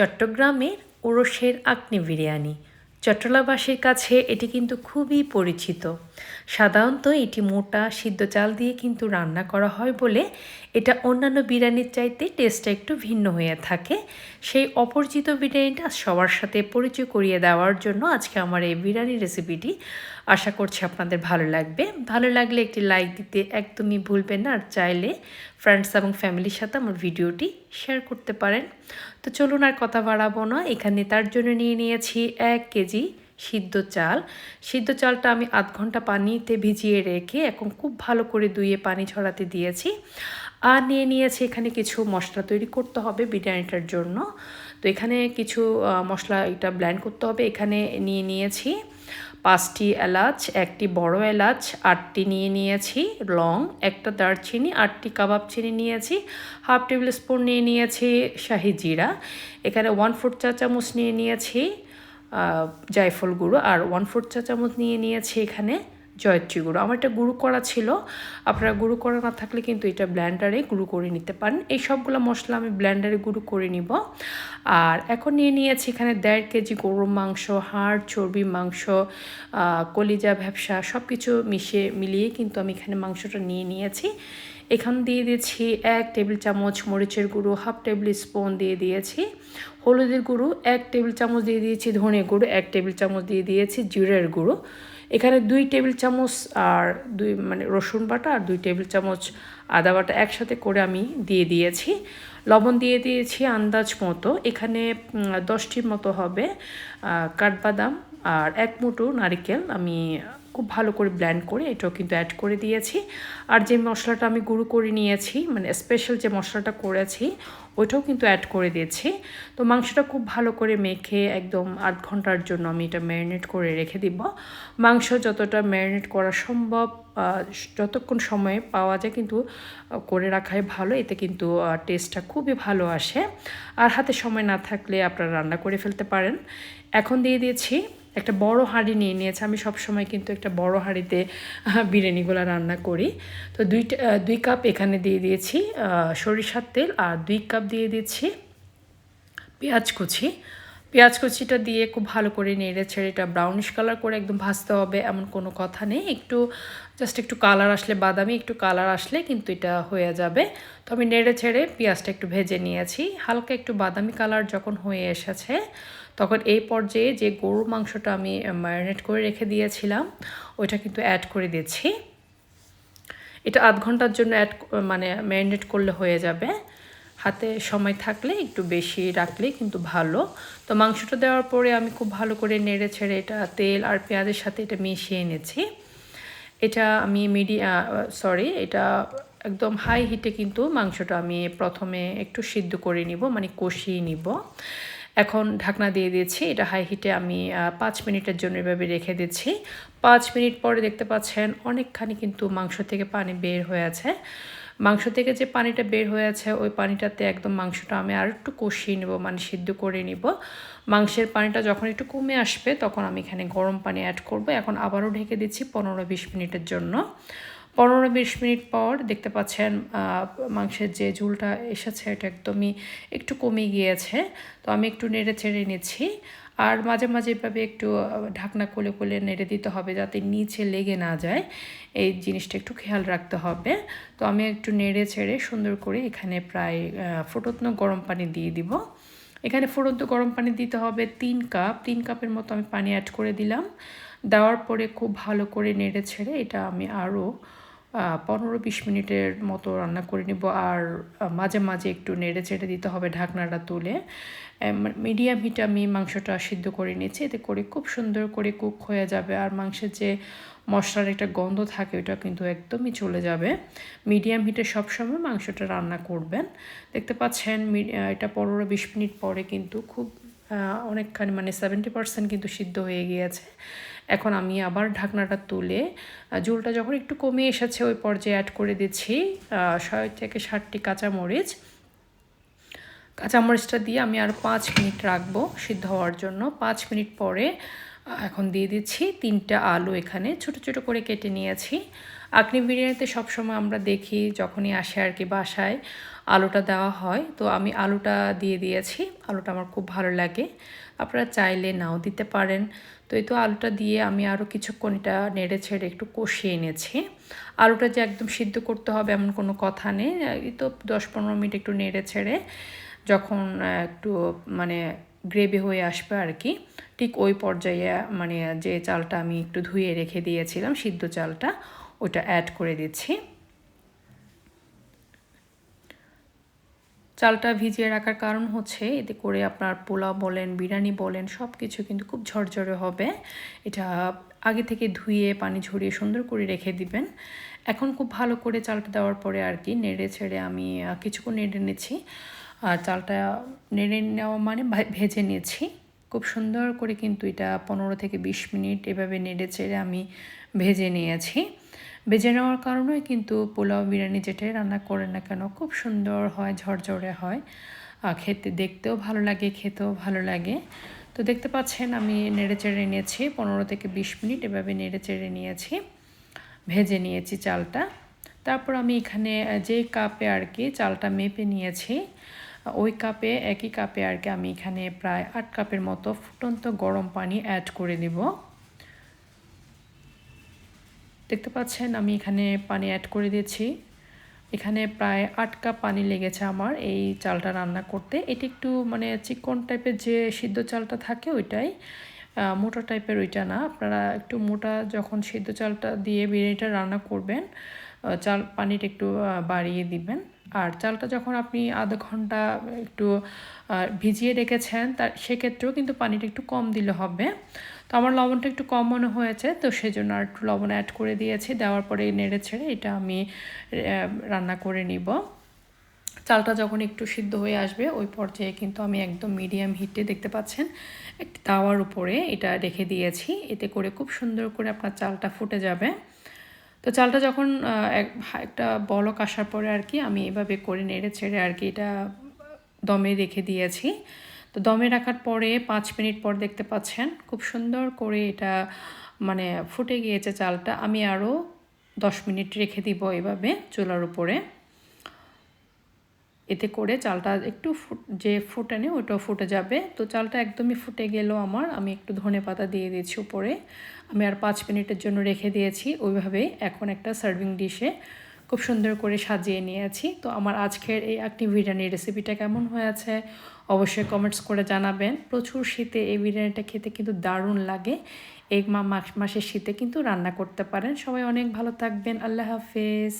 চট্টগ্রামের ওরসের আকনি বিরিয়ানি। চট্টলাবাসীর কাছে এটি কিন্তু খুবই পরিচিত। সাধারণত এটি মোটা, সিদ্ধ চাল দিয়ে কিন্তু রান্না করা হয় বলে এটা অন্যান্য বিরিয়ানির চাইতে টেস্টটা একটু ভিন্ন হয়ে থাকে। সেই অপরিচিত বিরিয়ানিটা সবার সাথে পরিচয় করিয়ে দেওয়ার জন্য আজকে আমার এই বিরিয়ানি রেসিপিটি আশা করছি আপনাদের ভালো লাগবে। ভালো লাগলে একটি লাইক দিতে একদমই ভুলবেন না, আর চাইলে ফ্রেন্ডস এবং ফ্যামিলির সাথে আমার ভিডিওটি শেয়ার করতে পারেন। তো চলুন আর কথা বাড়াবো না, এখানে তার জন্য নিয়ে নিয়েছি এক কেজি সিদ্ধ চাল। সিদ্ধ চালটা আমি আধ ঘণ্টা পানিতে ভিজিয়ে রেখে এখন খুব ভালো করে ধুয়ে পানি ছড়াতে দিয়েছি। আর নিয়ে নিয়েছি এখানে কিছু মশলা তৈরি করতে হবে বিরিয়ানিটার জন্য। তো এখানে কিছু মশলা এটা ব্ল্যান্ড করতে হবে। এখানে নিয়ে নিয়েছি পাঁচটি এলাচ, একটি বড় এলাচ, আটটি নিয়ে নিয়েছি, লং, একটা দারচিনি, আটটি কাবাব চিনি নিয়েছি, হাফ টেবিল স্পুন নিয়ে নিয়েছি শাহি জিরা, এখানে ওয়ান ফোর চা চামচ নিয়ে নিয়েছি জায়ফল গুঁড়ো, আর ওয়ান ফোর চা চামচ নিয়ে নিয়েছি এখানে জয়ত্রী গুঁড়ো আমার এটা গুঁড়ো করা ছিল। আপনারা গুঁড়ো করা না থাকলে কিন্তু এটা ব্ল্যান্ডারে গুঁড়ো করে নিতে পারেন। এই সবগুলো মশলা আমি ব্ল্যান্ডারে গুঁড়ো করে নিব। আর এখন নিয়ে নিয়েছি এখানে দেড় কেজি গরুর মাংস, হাড়, চর্বি মাংস কলিজা ভ্যাবসা সব কিছু মিশিয়ে মিলিয়ে কিন্তু আমি এখানে মাংসটা নিয়ে নিয়েছি। এখান দিয়ে দিয়েছি এক টেবিল চামচ মরিচের গুঁড়ো, হাফ টেবিল স্পুন দিয়ে দিয়েছি হলুদের গুঁড়ো, এক টেবিল চামচ দিয়ে দিয়েছি ধনে গুঁড়ো, এক টেবিল চামচ দিয়ে দিয়েছি জিরের গুঁড়ো। এখানে দুই টেবিল চামচ আর দুই মানে রসুন বাটা আর দুই টেবিল চামচ আদা বাটা একসাথে করে আমি দিয়ে দিয়েছি। লবণ দিয়ে দিয়েছি আন্দাজ মতো। এখানে দশটির মতো হবে কাঠবাদাম আর এক মুঠো নারিকেল আমি খুব ভালো করে ব্ল্যান্ড করে এটাও কিন্তু অ্যাড করে দিয়েছি। আর যে মশলাটা আমি গুঁড়ো করে নিয়েছি মানে স্পেশাল যে মশলাটা করেছি, ওইটাও কিন্তু অ্যাড করে দিয়েছি। তো মাংসটা খুব ভালো করে মেখে একদম আধ ঘণ্টার জন্য আমি এটা ম্যারিনেট করে রেখে দিব। মাংস যতটা ম্যারিনেট করা সম্ভব যতক্ষণ সময়ে পাওয়া যায় কিন্তু করে রাখাই ভালো, এতে কিন্তু টেস্টটা খুবই ভালো আসে। আর হাতে সময় না থাকলে আপনারা রান্না করে ফেলতে পারেন। এখন দিয়ে দিয়েছি একটা বড় হাঁড়ি নিয়ে নিয়েছে। আমি সবসময় কিন্তু একটা বড় হাঁড়িতে বিরিয়ানিগুলো রান্না করি। তো দুইটা দুই কাপ এখানে দিয়ে দিয়েছি সরিষার তেল আর দুই কাপ দিয়ে দিচ্ছি পেঁয়াজ কুচি। পেঁয়াজ কুচিটা দিয়ে খুব ভালো করে নেড়ে ছেড়ে এটা ব্রাউনিশ কালার করে একদম ভাজতে হবে, এমন কোনো কথা নেই। একটু জাস্ট একটু কালার আসলে বাদামি, একটু কালার আসলে কিন্তু এটা হয়ে যাবে। তো আমি নেড়ে ছেড়ে পেঁয়াজটা একটু ভেজে নিয়েছি। হালকা একটু বাদামি কালার যখন হয়ে এসেছে, তখন এই পর্যায়ে যে গরুর মাংসটা আমি ম্যারিনেট করে রেখে দিয়েছিলাম, ওইটা কিন্তু অ্যাড করে দিচ্ছি। এটা আধ ঘণ্টার জন্য অ্যাড মানে ম্যারিনেট করলে হয়ে যাবে। হাতে সময় থাকলে, একটু বেশি রাখলে কিন্তু ভালো। তো মাংসটা দেওয়ার পরে আমি খুব ভালো করে নেড়ে ছেড়ে এটা তেল আর পেঁয়াজের সাথে এটা মিশিয়ে এনেছি। এটা আমি মিডিয়া সরি এটা একদম হাই হিটে কিন্তু মাংসটা আমি প্রথমে একটু সিদ্ধ করে নিব মানে কষিয়ে নিব। এখন ঢাকনা দিয়ে দিয়েছি, এটা হাই হিটে আমি পাঁচ মিনিটের জন্য এভাবে রেখে দিচ্ছি। পাঁচ মিনিট পরে দেখতে পাচ্ছেন অনেকখানি কিন্তু মাংস থেকে পানি বের হয়ে আছে। মাংস থেকে যে পানিটা বের হয়ে আছে, ওই পানিটাতে একদম মাংসটা আমি আর একটু কষিয়ে নেব মানে সিদ্ধ করে নিব। মাংসের পানিটা যখন একটু কমে আসবে, তখন আমি এখানে গরম পানি অ্যাড করব। এখন আবারও ঢেকে দিচ্ছি পনেরো বিশ মিনিটের জন্য। পনেরো বিশ মিনিট পর দেখতে পাচ্ছেন মাংসের যে ঝুলটা এসেছে, এটা একদমই একটু কমে গিয়েছে। তো আমি একটু নেড়ে ছেড়ে নিচ্ছি। আর মাঝে মাঝে এভাবে একটু ঢাকনা কোলে কোলে নেড়ে দিতে হবে যাতে নিচে লেগে না যায়। এই জিনিসটা একটু খেয়াল রাখতে হবে। তো আমি একটু নেড়ে ছেড়ে সুন্দর করে এখানে প্রায় ফুটতন গরম পানি দিয়ে দিব। এখানে ফুটন্ত গরম পানি দিতে হবে তিন কাপ। তিন কাপের মতো আমি পানি অ্যাড করে দিলাম। দেওয়ার পরে খুব ভালো করে নেড়ে ছেড়ে এটা আমি আরও পনেরো বিশ মিনিটের মতো রান্না করে নিব আর মাঝে মাঝে একটু নেড়ে চেড়ে দিতে হবে ঢাকনাটা তুলে। মিডিয়াম হিটে আমি মাংসটা সিদ্ধ করে নিয়েছি, এতে করে খুব সুন্দর করে কুক হয়ে যাবে আর মাংসের যে মশলার একটা গন্ধ থাকে ওটা কিন্তু একদমই চলে যাবে। মিডিয়াম হিটে সবসময় মাংসটা রান্না করবেন। দেখতে পাচ্ছেন এটা পনেরো বিশ মিনিট পরে কিন্তু খুব অনেকখানি মানে সেভেন্টি পার্সেন্ট কিন্তু সিদ্ধ হয়ে গিয়েছে। এখন আমি আবার ঢাকনাটা তুলে ঝোলটা যখন একটু কমে এসেছে ওই পর্যায়ে অ্যাড করে দিচ্ছি ছয় থেকে ষাটটি কাঁচামরিচ। কাঁচামরিচটা দিয়ে আমি আর পাঁচ মিনিট রাখব সিদ্ধ হওয়ার জন্য। পাঁচ মিনিট পরে এখন দিয়ে দিচ্ছি তিনটা আলু এখানে, ছোট ছোট করে কেটে নিয়েছি। আকনি বিরিয়ানিতে সবসময় আমরা দেখি, যখনই আসে আর কি বাসায় আলুটা দেওয়া হয়। তো আমি আলুটা দিয়ে দিয়েছি। আলুটা আমার খুব ভালো লাগে। আপনারা চাইলে নাও দিতে পারেন। তো এই তো আলুটা দিয়ে আমি আরও কিছুক্ষণ এটা নেড়ে ছেড়ে একটু কষিয়ে এনেছি আলুটা যে একদম সিদ্ধ করতে হবে এমন কোনো কথা নেই। এই তো দশ পনেরো মিনিট একটু নেড়ে ছেড়ে যখন একটু মানে গ্রেভি হয়ে আসবে আর কি, ঠিক ওই পর্যায়ে মানে যে চালটা আমি একটু ধুয়ে রেখে দিয়েছিলাম, সিদ্ধ চালটা, ওটা অ্যাড করে দিচ্ছি। চালটা ভিজিয়ে রাখার কারণ হচ্ছে, এতে করে আপনার পোলাও বলেন, বিরিয়ানি বলেন সব কিছু কিন্তু খুব ঝরঝরে হবে। এটা আগে থেকে ধুয়ে, পানি ঝরিয়ে সুন্দর করে রেখে দিবেন। এখন খুব ভালো করে চালটা দেওয়ার পরে আর কি নেড়ে ছেড়ে আমি কিছুক্ষণ নেড়ে নিচ্ছি। আর চালটা নেড়ে নেওয়া মানে ভেজে নিয়েছি খুব সুন্দর করে কিন্তু এটা পনেরো থেকে বিশ মিনিট এভাবে নেড়ে চেড়ে আমি ভেজে নিয়েছি। ভেজে নেওয়ার কারণে কিন্তু পোলাও বিরিয়ানি যেটাই রান্না করেন না কেন, খুব সুন্দর হয়, ঝরঝরে হয়। খেতে, দেখতেও ভালো লাগে, খেতেও ভালো লাগে। তো দেখতে পাচ্ছেন আমি নেড়ে চেড়ে নিয়েছি, পনেরো থেকে বিশ মিনিট এভাবে নেড়ে চেড়ে নিয়েছি, ভেজে নিয়েছি চালটা। তারপর আমি এখানে যে কাপে আর কি চালটা মেপে নিয়েছি, ওই কাপে, একই কাপে আর কি আমি এখানে প্রায় আট কাপের মতো ফুটন্ত গরম পানি অ্যাড করে দেব দেখতে পাচ্ছেন, আমি এখানে পানি অ্যাড করে দিয়েছি। এখানে প্রায় আট কাপ পানি লেগেছে আমার এই চালটা রান্না করতে। এটি একটু মানে চিকন টাইপের যে সিদ্ধ চালটা থাকে ওইটাই মোটা টাইপের ওইটা না। আপনারা একটু মোটা যখন সিদ্ধ চালটা দিয়ে বিরিয়ানিটা রান্না করবেন চাল পানিটা একটু বাড়িয়ে দিবেন। আর চালটা যখন আপনি আধ ঘণ্টা একটু ভিজিয়ে রেখেছেন, তার সেক্ষেত্রেও কিন্তু পানিটা একটু কম দিলে হবে। তো আমার লবণটা একটু কম মনে হয়েছে, তো সেজন্য আর একটু লবণ অ্যাড করে দিয়েছি। দেওয়ার পরে নেড়ে ছেড়ে এটা আমি রান্না করে নিব। চালটা যখন একটু সিদ্ধ হয়ে আসবে, ওই পর্যায়ে কিন্তু আমি একদম মিডিয়াম হিটে দেখতে পাচ্ছেন, একটি তাওয়ার উপরে এটা রেখে দিয়েছি। এতে করে খুব সুন্দর করে আপনার চালটা ফুটে যাবে। তো চালটা যখন একটা বলক আসার পরে আর কি আমি এভাবে করে নেড়ে ছেড়ে আর কি এটা দমে রেখে দিয়েছি। তো দমে রাখার পরে পাঁচ মিনিট পর দেখতে পাচ্ছেন খুব সুন্দর করে এটা মানে ফুটে গিয়েছে চালটা। আমি আরও দশ মিনিট রেখে দিব এভাবে চুলার উপরে। এতে করে চালটা একটু ফুট, যে ফুটানে ওটাও ফুটে যাবে। তো চালটা একদমই ফুটে গেল আমার। আমি একটু ধনে পাতা দিয়ে দিয়েছি উপরে। আমি আর পাঁচ মিনিটের জন্য রেখে দিয়েছি। ওইভাবেই এখন একটা সার্ভিং ডিশে খুব সুন্দর করে সাজিয়ে নিয়েছি। তো আমার আজকের এই একটি বিরিয়ানির রেসিপিটা কেমন হয়েছে অবশ্যই কমেন্টস করে জানাবেন। প্রচুর শীতে এই বিরিয়ানিটা খেতে কিন্তু দারুণ লাগে। এক মা মাসের শীতে কিন্তু রান্না করতে পারেন। সবাই অনেক ভালো থাকবেন। আল্লাহ হাফেজ।